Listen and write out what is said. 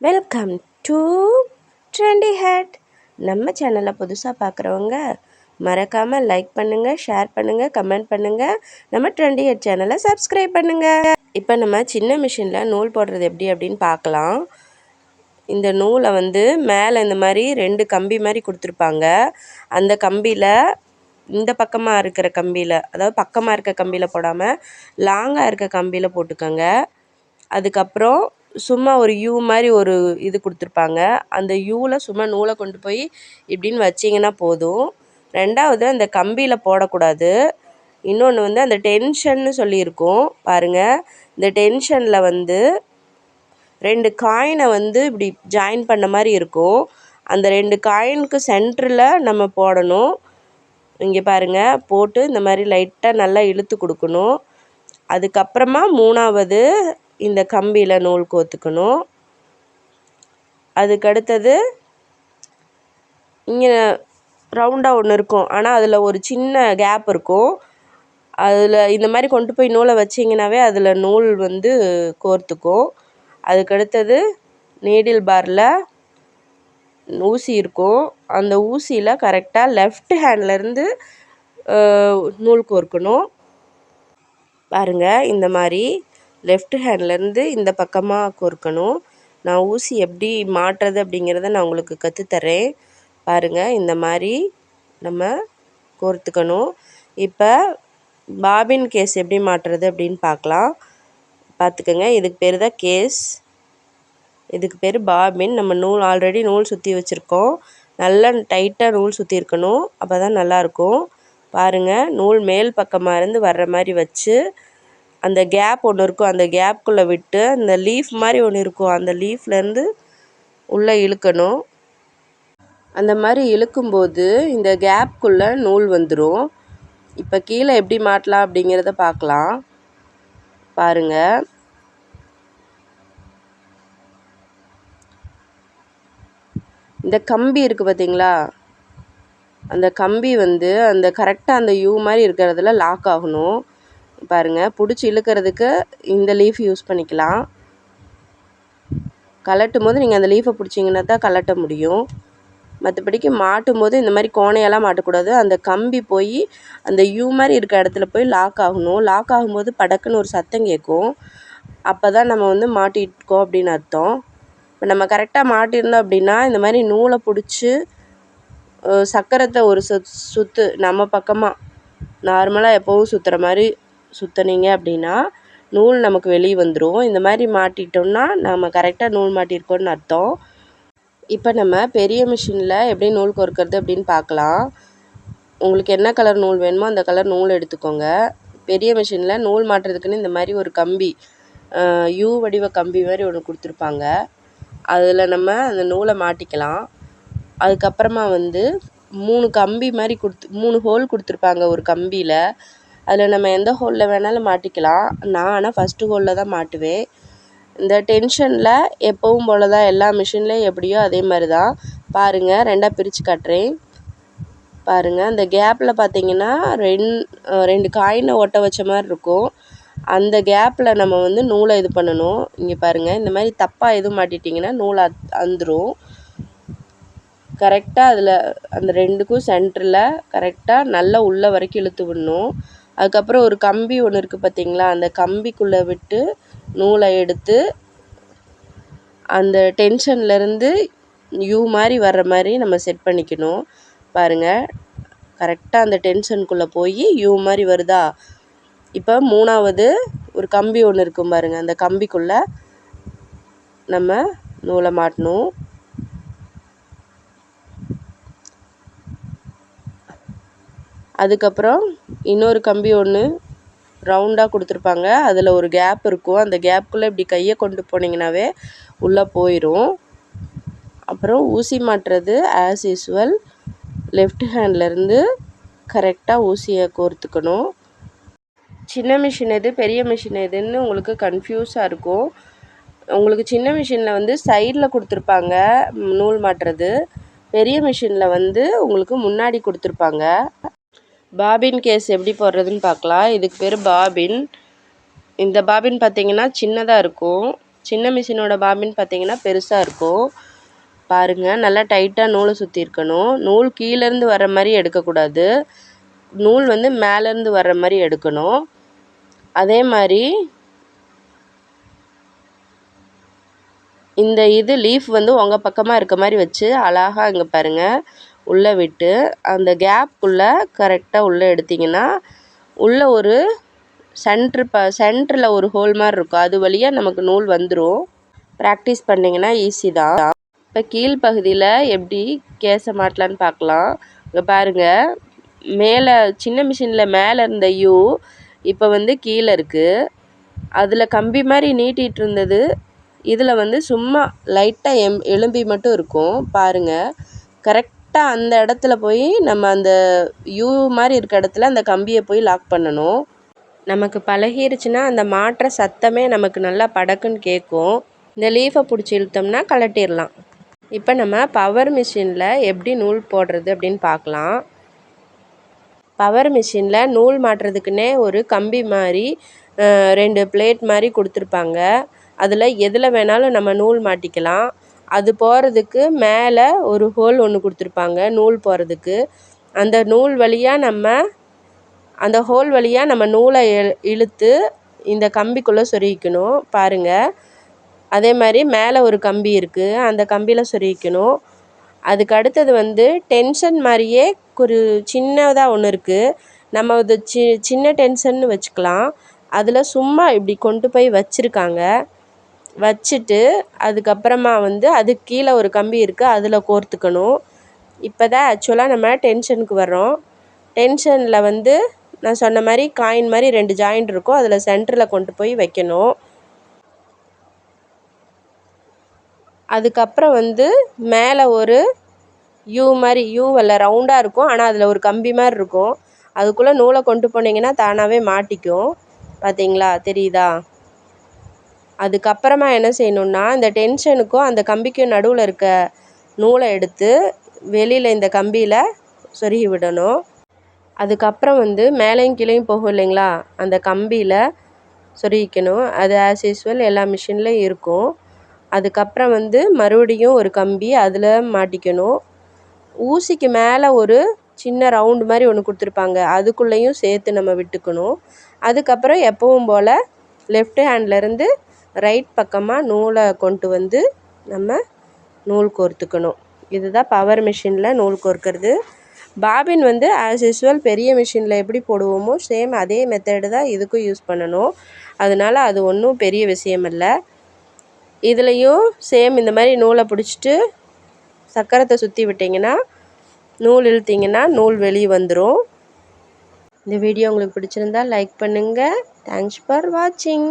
Welcome to trendy had நம்ம சேனலை புதுசாக பார்க்குறவங்க மறக்காமல் லைக் பண்ணுங்கள் ஷேர் பண்ணுங்கள் கமெண்ட் பண்ணுங்கள் நம்ம ட்ரெண்டி ஹெட் சேனலை சப்ஸ்கிரைப் பண்ணுங்கள் இப்போ நம்ம சின்ன மிஷினில் நூல் போடுறது எப்படி அப்படின்னு பார்க்கலாம். இந்த நூலை வந்து மேலே இந்த மாதிரி ரெண்டு கம்பி மாதிரி கொடுத்துருப்பாங்க. அந்த கம்பியில் இந்த பக்கமாக இருக்கிற கம்பியில் அதாவது பக்கமாக இருக்க கம்பியில் போடாமல் லாங்காக இருக்க கம்பியில் போட்டுக்கோங்க. அதுக்கப்புறம் சும்மா ஒரு யூ மாதிரி ஒரு இது கொடுத்துருப்பாங்க. அந்த யூவில் சும்மா நூலை கொண்டு போய் இப்படின்னு வச்சிங்கன்னா போதும். ரெண்டாவது அந்த கம்பியில் போடக்கூடாது. இன்னொன்று வந்து அந்த டென்ஷன்னு சொல்லியிருக்கோம். பாருங்கள் இந்த டென்ஷனில் வந்து ரெண்டு காயினை வந்து இப்படி ஜாயின் பண்ண மாதிரி இருக்கும். அந்த ரெண்டு காயினுக்கு சென்டரில் நம்ம போடணும். இங்கே பாருங்கள் போட்டு இந்த மாதிரி லைட்டாக நல்லா இழுத்து கொடுக்கணும். அதுக்கப்புறமா மூணாவது இந்த கம்பியில் நூல் கோர்த்துக்கணும் அதுக்கடுத்தது இங்கே ரவுண்டாக ஒன்று இருக்கும். ஆனால் அதில் ஒரு சின்ன கேப் இருக்கும். அதில் இந்த மாதிரி கொண்டு போய் நூலை வச்சிங்கனாவே அதில் நூல் வந்து கோர்த்துக்கும். அதுக்கடுத்தது நீடில் பாரில் ஊசி இருக்கும். அந்த ஊசியில் கரெக்டாக லெஃப்ட் ஹேண்ட்லேருந்து நூல் கோர்க்கணும். பாருங்கள் இந்த மாதிரி. லெஃப்ட் ஹேண்ட்லேருந்து இந்த பக்கமாக கோர்க்கணும். நான் ஊசி எப்படி மாட்டுறது அப்படிங்கிறத நான் உங்களுக்கு கற்றுத்தரேன் பாருங்கள் இந்த மாதிரி நம்ம கோர்த்துக்கணும். இப்போ பாபின் கேஸ் எப்படி மாட்டுறது அப்படின்னு பார்க்கலாம். பார்த்துக்கோங்க இதுக்கு பேர் தான் கேஸ் இதுக்கு பேர் பாபின். நம்ம நூல் ஆல்ரெடி நூல் சுற்றி வச்சுருக்கோம். நல்லா டைட்டாக நூல் சுற்றி இருக்கணும். அப்போ தான் நல்லாயிருக்கும் பாருங்கள் நூல் மேல் பக்கமாக இருந்து வர்ற மாதிரி வச்சு அந்த கேப் ஒன்று இருக்கும். அந்த கேப்குள்ளே விட்டு அந்த லீஃப் மாதிரி ஒன்று இருக்கும். அந்த லீஃப்லேருந்து உள்ளே இழுக்கணும். அந்த மாதிரி இழுக்கும்போது இந்த கேப்குள்ளே நூல் வந்துடும் இப்போ கீழே எப்படி மாட்டலாம் அப்படிங்கிறத பார்க்கலாம். பாருங்கள் இந்த கம்பி இருக்குது பார்த்தீங்களா அந்த கம்பி வந்து அந்த கரெக்டாக அந்த யூ மாதிரி இருக்கிறதுல லாக் ஆகணும். பாருங்கள் பிடிச்சி இழுக்கிறதுக்கு இந்த லீஃப் யூஸ் பண்ணிக்கலாம். கலட்டும் போது நீங்கள் அந்த லீஃபை பிடிச்சிங்கன்னா தான் கலட்ட முடியும். மற்றபடிக்கு மாட்டும் போது இந்த மாதிரி கோணையெல்லாம் மாட்டக்கூடாது. அந்த கம்பி போய் அந்த யூ மாதிரி இருக்க இடத்துல போய் லாக் ஆகணும். லாக் ஆகும்போது படக்குன்னு ஒரு சத்தம் கேட்கும். அப்போ தான் நம்ம வந்து மாட்டிருக்கோம் அப்படின்னு அர்த்தம். இப்போ நம்ம கரெக்டாக மாட்டியிருந்தோம் அப்படின்னா இந்த மாதிரி நூலை பிடிச்சி சக்கரத்தை ஒரு சுத் சுற்று நம்ம பக்கமாக நார்மலாக எப்போவும் சுற்றுற மாதிரி சுற்றுனீங்க அப்படின்னா நூல் நமக்கு வெளியே வந்துடும் இந்த மாதிரி மாட்டிட்டோம்னா நம்ம கரெக்டாக நூல் மாட்டியிருக்கோன்னு அர்த்தம். இப்போ நம்ம பெரிய மிஷினில் எப்படி நூல் கோர்க்கறது அப்படின்னு பார்க்கலாம். உங்களுக்கு என்ன கலர் நூல் வேணுமோ அந்த கலர் நூல் எடுத்துக்கோங்க. பெரிய மிஷினில் நூல் மாட்டுறதுக்குன்னு இந்த மாதிரி ஒரு கம்பி யூ வடிவ கம்பி மாதிரி ஒன்று கொடுத்துருப்பாங்க. அதில் நம்ம அந்த நூலை மாட்டிக்கலாம். அதுக்கப்புறமா வந்து மூணு கம்பி மாதிரி கொடுத்து மூணு ஹோல் கொடுத்துருப்பாங்க ஒரு கம்பியில். அதில் நம்ம எந்த ஹோலில் வேணாலும் மாட்டிக்கலாம். நான் ஆனால் ஃபஸ்ட்டு ஹோலில் தான் மாட்டுவேன். இந்த டென்ஷனில் எப்போவும் போல் தான் எல்லா மிஷின்லேயும் எப்படியோ அதே மாதிரி தான் பாருங்கள் ரெண்டாக பிரித்து காட்டுறேன். பாருங்கள் அந்த கேப்பில் பார்த்தீங்கன்னா ரெண் ரெண்டு காயினை ஒட்ட வச்ச மாதிரி இருக்கும். அந்த கேப்பில் நம்ம வந்து நூலை இது பண்ணணும். இங்கே பாருங்கள் இந்த மாதிரி தப்பாக எதுவும் மாட்டிட்டிங்கன்னா நூல் அத் அந்துடும் கரெக்டாக அதில் அந்த ரெண்டுக்கும் சென்டரில் கரெக்டாக நல்லா உள்ள வரைக்கும் இழுத்து விடணும். அதுக்கப்புறம் ஒரு கம்பி ஒன்று இருக்குது பார்த்தீங்களா அந்த கம்பிக்குள்ளே விட்டு நூலை எடுத்து அந்த டென்ஷன்லேருந்து யூ மாதிரி வர்ற மாதிரி நம்ம செட் பண்ணிக்கணும். பாருங்கள் கரெக்டாக அந்த டென்ஷனுக்குள்ளே போய் யூ மாதிரி வருதா? இப்போ மூணாவது ஒரு கம்பி ஒன்று இருக்கும் பாருங்கள் அந்த கம்பிக்குள்ளே நம்ம நூலை மாட்டணும். அதுக்கப்புறம் இன்னொரு கம்பி ஒன்று ரவுண்டாக கொடுத்துருப்பாங்க. அதில் ஒரு கேப் இருக்கும். அந்த கேப்புக்குள்ளே இப்படி கையை கொண்டு போனீங்கன்னாவே உள்ளே போயிடும் அப்புறம் ஊசி மாட்டுறது ஆஸ் யூஸ்வல் லெஃப்ட் ஹேண்ட்லேருந்து கரெக்டாக ஊசியை கோர்த்துக்கணும். சின்ன மிஷின் எது பெரிய மிஷின் எதுன்னு உங்களுக்கு கன்ஃபியூஸாக இருக்கும். உங்களுக்கு சின்ன மிஷினில் வந்து சைடில் கொடுத்துருப்பாங்க நூல் மாட்டுறது. பெரிய மிஷினில் வந்து உங்களுக்கு முன்னாடி கொடுத்துருப்பாங்க. பாபின் கேஸ் எப்படி போடுறதுன்னு பார்க்கலாம். இதுக்கு பேர் பாபின். இந்த பாபின் பார்த்திங்கன்னா சின்னதாக இருக்கும். சின்ன மிஷினோட பாபின் பார்த்தீங்கன்னா பெருசாக இருக்கும். பாருங்கள் நல்லா டைட்டாக நூலை சுற்றி இருக்கணும். நூல் கீழேருந்து வர்ற மாதிரி எடுக்கக்கூடாது. நூல் வந்து மேலேருந்து வர்ற மாதிரி எடுக்கணும். அதே மாதிரி இந்த இது லீஃப் வந்து உங்கள் பக்கமாக இருக்க மாதிரி வச்சு அழகாக இங்கே பாருங்கள் உள்ளே விட்டு அந்த கேப்புக்குள்ளே கரெக்டாக உள்ளே எடுத்தீங்கன்னா உள்ளே ஒரு சென்ட்ரு ப சென்டரில் ஒரு ஹோல் மாதிரி இருக்கும். அது வழியாக நமக்கு நூல் வந்துடும் ப்ராக்டிஸ் பண்ணிங்கன்னா ஈஸி தான். இப்போ கீழ்ப்பகுதியில் எப்படி கேச மாட்டலான்னு பார்க்கலாம். இங்கே பாருங்கள் மேலே சின்ன மிஷினில் மேலே இருந்த யூ இப்போ வந்து கீழே இருக்குது அதில் கம்பி மாதிரி நீட்டிகிட்டு இருந்தது. இதில் வந்து சும்மா லைட்டாக எம் எலும்பி மட்டும் இருக்கும். பாருங்கள் கரெக்ட் கரெக்டாக அந்த இடத்துல போய் நம்ம அந்த யூ மாதிரி இருக்க இடத்துல அந்த கம்பியை போய் லாக் பண்ணணும். நமக்கு பழகிருச்சுன்னா அந்த மாட்டுற சத்தமே நமக்கு நல்லா படக்குன்னு கேட்கும். இந்த லீஃபை பிடிச்சி இழுத்தோம்னா கலட்டிடலாம் இப்போ நம்ம பவர் மிஷினில் எப்படி நூல் போடுறது அப்படின்னு பார்க்கலாம். பவர் மிஷினில் நூல் மாட்டுறதுக்குன்னே ஒரு கம்பி மாதிரி ரெண்டு பிளேட் மாதிரி கொடுத்துருப்பாங்க. அதில் எதில் வேணாலும் நம்ம நூல் மாட்டிக்கலாம். அது போகிறதுக்கு மேலே ஒரு ஹோல் ஒன்று கொடுத்துருப்பாங்க நூல் போகிறதுக்கு அந்த நூல் வழியாக நம்ம அந்த ஹோல் வழியாக நம்ம நூலை இழுத்து இந்த கம்பிக்குள்ளே சொருகிக்கணும். பாருங்கள் அதே மாதிரி மேலே ஒரு கம்பி இருக்குது அந்த கம்பியில் சொருகிக்கணும். அதுக்கு அடுத்தது வந்து டென்ஷன் மாதிரியே ஒரு சின்னதாக ஒன்று இருக்குது நம்ம அது சி சின்ன டென்ஷன்னு வச்சுக்கலாம். அதில் சும்மா இப்படி கொண்டு போய் வச்சுருக்காங்க. வச்சுட்டு அதுக்கப்புறமா வந்து அதுக்கு கீழே ஒரு கம்பி இருக்குது அதில் கோர்த்துக்கணும். இப்போ தான் ஆக்சுவலாக நம்ம டென்ஷனுக்கு வர்றோம். டென்ஷனில் வந்து நான் சொன்ன மாதிரி காயின் மாதிரி ரெண்டு ஜாயிண்ட் இருக்கும் அதில் சென்டரில் கொண்டு போய் வைக்கணும். அதுக்கப்புறம் வந்து மேலே ஒரு யூ மாதிரி யூ ரவுண்டாக இருக்கும் ஆனால் அதில் ஒரு கம்பி மாதிரி இருக்கும். அதுக்குள்ளே நூலை கொண்டு போனீங்கன்னா தானாகவே மாட்டிக்கும். பார்த்தீங்களா தெரியுதா? அதுக்கப்புறமா என்ன செய்யணுன்னா இந்த டென்ஷனுக்கும் அந்த கம்பிக்கும் நடுவில் இருக்க நூலை எடுத்து வெளியில் இந்த கம்பியில் சொருகி விடணும். அதுக்கப்புறம் வந்து மேலேயும் கீழேயும் போகும் இல்லைங்களா? அந்த கம்பியில் சொருகிக்கணும். அது ஆஸ் யூஸ்வல் எல்லா மிஷின்லேயும் இருக்கும். அதுக்கப்புறம் வந்து மறுபடியும் ஒரு கம்பி அதில் மாட்டிக்கணும். ஊசிக்கு மேலே ஒரு சின்ன ரவுண்டு மாதிரி ஒன்று கொடுத்துருப்பாங்க. அதுக்குள்ளேயும் சேர்த்து நம்ம விட்டுக்கணும். அதுக்கப்புறம் எப்பவும் போல் லெஃப்ட் ஹேண்ட்லேருந்து ரைட் பக்கமாக நூலை கொண்டு வந்து நம்ம நூல் கோர்த்துக்கணும். இதுதான் பவர் மிஷினில் நூல் கோர்க்கிறது. பாபின் வந்து ஆஸ் யூஸ்வல் பெரிய மிஷினில் எப்படி போடுவோமோ சேம் அதே மெத்தடு தான் இதுக்கும் யூஸ் பண்ணணும். அதனால் அது ஒன்றும் பெரிய விஷயம் இல்லை இதுலேயும் சேம் இந்த மாதிரி நூலை பிடிச்சிட்டு சக்கரத்தை சுற்றி விட்டிங்கன்னா நூல் இழுத்திங்கன்னா நூல் வெளியே வந்துடும் இந்த வீடியோ உங்களுக்கு பிடிச்சிருந்தா லைக் பண்ணுங்கள் தேங்க்ஸ் ஃபார் வாட்சிங்